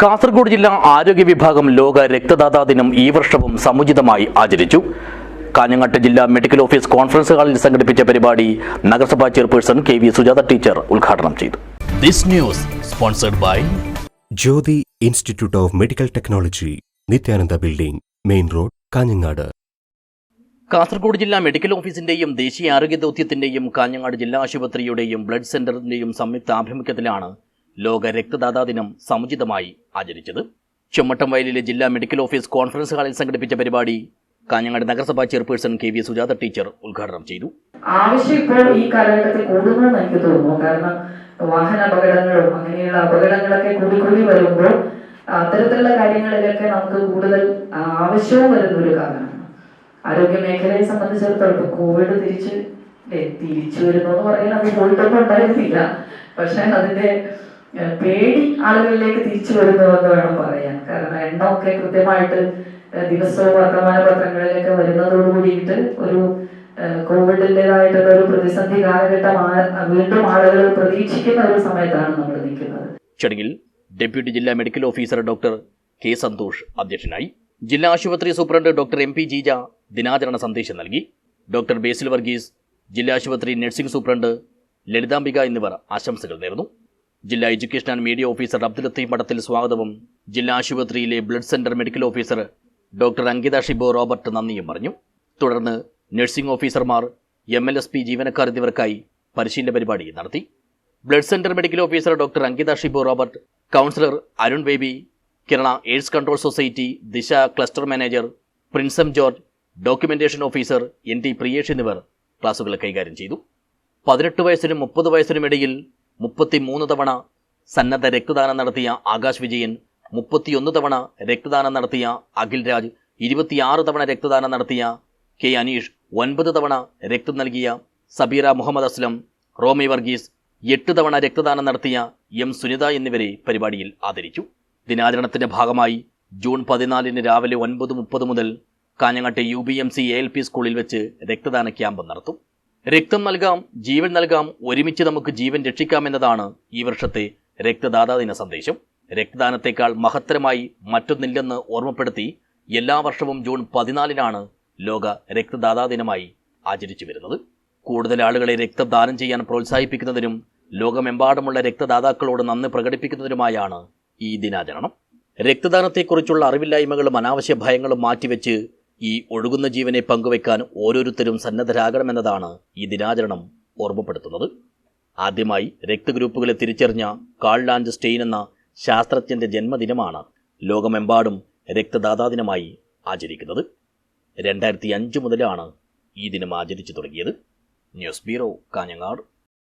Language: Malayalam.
കാസർഗോഡ് ജില്ലാ ആരോഗ്യ വിഭാഗം ലോക രക്തദാതാ ദിനം ഈ വർഷവും സമുചിതമായി ആചരിച്ചു. കാഞ്ഞങ്ങാട്ട് ജില്ലാ മെഡിക്കൽ ഓഫീസ് കോൺഫറൻസ് ഹാളിൽ സംഘടിപ്പിച്ച പരിപാടി നഗരസഭാ chairperson K V Sujatha teacher ഉദ്ഘാടനം ചെയ്തു. This news sponsored by Jyothi institute of medical technology Nithyananda building main road Kanhangad. Kasaragod ജില്ലാ മെഡിക്കൽ ഓഫീസിന്റെയും ദേശീയ ആരോഗ്യ ദൗത്യത്തിന്റെയും കാഞ്ഞങ്ങാട് ജില്ലാ ആശുപത്രിയുടെയും ബ്ലഡ് സെന്ററിന്റെയും സംയുക്ത ആഭിമുഖ്യത്തിലാണ് ലോക രക്തദാതാ ദിനം സമുചിതമായി ആചരിച്ചത്. ചുമട്ടം വയലിലെ ജില്ലാ മെഡിക്കൽ ഓഫീസ് കോൺഫറൻസ് ഹാളിൽ സംഘടിപ്പിച്ച പരിപാടി കാഞ്ഞങ്ങാട് നഗരസഭാ chairperson K V Sujatha teacher ഉദ്ഘാടനം ചെയ്തു. ആവശ്യം ഇപ്പോൾ ഈ കാലഘട്ടത്തിൽ കൂടുന്നു എനിക്ക് തോന്നുന്നു കാരണം വാഹന അപകടങ്ങളും അങ്ങനെയുള്ള അപകടങ്ങളൊക്കെ കൂടി വരുമ്പോൾ അത്തരത്തിലുള്ള കാര്യങ്ങളിലൊക്കെ നമുക്ക് കൂടുതൽ ആവശ്യവും വരുന്ന ഒരു കാലമാണ്. ആരോഗ്യ മേഖലയെ സംബന്ധിച്ചിടത്തോളം കോവിഡ് തിരിച്ച് തിരിച്ചു വരുന്നു എന്ന് പറയാൻ അത് പോയിട്ടൊന്നും പക്ഷെ അതിന്റെ പേടി ആളുകളിലേക്ക് തിരിച്ചു വരുന്നു എന്ന് വേണം പറയാൻ. കാരണം എണ്ണമൊക്കെ കൃത്യമായിട്ട് ദിവസവും വർത്തമാന പത്രങ്ങളിലൊക്കെ വരുന്നതോട് കൂടിയിട്ട് ഒരു കോവിഡിന്റെതായിട്ടുള്ള ഒരു പ്രതിസന്ധി കാലഘട്ടം വീണ്ടും ആളുകൾ പ്രതീക്ഷിക്കുന്ന ഒരു സമയത്താണ് നമ്മൾ നിൽക്കുന്നത്. ചടങ്ങിൽ ഡെപ്യൂട്ടി ജില്ലാ medical officer doctor K Santhosh അധ്യക്ഷനായി ജില്ലാ ആശുപത്രി superintendent doctor M P Jeeja ദിനാചരണ സന്ദേശം നൽകി. ഡോക്ടർ ബേസിൽ വർഗീസ് ജില്ലാ ആശുപത്രി നഴ്സിംഗ് സൂപ്രണ്ട് ലളിതാംബിക എന്നിവർ ആശംസകൾ നേർന്നു. ജില്ലാ education and media officer Abdul Latheef സ്വാഗതവും ജില്ലാ ആശുപത്രിയിലെ blood centre medical officer doctor Ankitha Shibo Robert നന്ദിയും പറഞ്ഞു. തുടർന്ന് നഴ്സിംഗ് ഓഫീസർമാർ എം എൽ എസ് പി ജീവനക്കാർ എന്നിവർക്കായി പരിശീലന പരിപാടി നടത്തി. Blood centre medical officer doctor Ankitha Shibo Robert counsellor Arun Baby Kerala AIDS control society Disha cluster manager Prinsam George documentation officer N T Priyesh എന്നിവർ ക്ലാസുകൾ കൈകാര്യം ചെയ്തു. പതിനെട്ട് വയസ്സിനും മുപ്പത് വയസ്സിനും ഇടയിൽ മുപ്പത്തിമൂന്ന് തവണ സന്നദ്ധ രക്തദാനം നടത്തിയ ആകാശ് വിജയൻ മുപ്പത്തിയൊന്ന് തവണ രക്തദാനം നടത്തിയ അഖിൽ രാജ് ഇരുപത്തിയാറ് തവണ രക്തദാനം നടത്തിയ കെ അനീഷ് ഒൻപത് തവണ രക്തം നൽകിയ സബീറ മുഹമ്മദ് അസ്ലം റോമി വർഗീസ് എട്ട് തവണ രക്തദാനം നടത്തിയ എം സുനിത എന്നിവരെ പരിപാടിയിൽ ആദരിച്ചു. ദിനാചരണത്തിന്റെ ഭാഗമായി ജൂൺ പതിനാലിന് രാവിലെ ഒൻപത് മുപ്പത് മുതൽ കാഞ്ഞങ്ങാട്ടെ U B M C A L P സ്കൂളിൽ വെച്ച് രക്തദാന ക്യാമ്പ് നടത്തും. രക്തം നൽകാം ജീവൻ നൽകാം ഒരുമിച്ച് നമുക്ക് ജീവൻ രക്ഷിക്കാം രക്ഷിക്കാമെന്നതാണ് ഈ വർഷത്തെ രക്തദാതാ ദിന സന്ദേശം. രക്തദാനത്തെക്കാൾ മഹത്തരമായി മറ്റൊന്നില്ലെന്ന് ഓർമ്മപ്പെടുത്തി എല്ലാ വർഷവും ജൂൺ പതിനാലിനാണ് ലോക രക്തദാതാ ദിനമായി ആചരിച്ചു വരുന്നത്. കൂടുതൽ ആളുകളെ രക്തദാനം ചെയ്യാൻ പ്രോത്സാഹിപ്പിക്കുന്നതിനും ലോകമെമ്പാടുമുള്ള രക്തദാതാക്കളോട് നന്ദി പ്രകടിപ്പിക്കുന്നതിനുമായാണ് ഈ ദിനാചരണം. രക്തദാനത്തെക്കുറിച്ചുള്ള അറിവില്ലായ്മകളും അനാവശ്യ ഭയങ്ങളും മാറ്റിവെച്ച് ഈ ഒഴുകുന്ന ജീവനെ പങ്കുവെക്കാൻ ഓരോരുത്തരും സന്നദ്ധരാകണമെന്നതാണ് ഈ ദിനാചരണം ഓർമ്മപ്പെടുത്തുന്നത്. ആദ്യമായി രക്തഗ്രൂപ്പുകളെ തിരിച്ചറിഞ്ഞ കാൾ ലാൻഡ് സ്റ്റെയിൻ എന്ന ശാസ്ത്രജ്ഞന്റെ ജന്മദിനമാണ് ലോകമെമ്പാടും രക്തദാതാ ദിനമായി ആചരിക്കുന്നത്. രണ്ടായിരത്തി അഞ്ച് മുതലാണ് ഈ ദിനം ആചരിച്ചു തുടങ്ങിയത്. News bureau Kanhangad.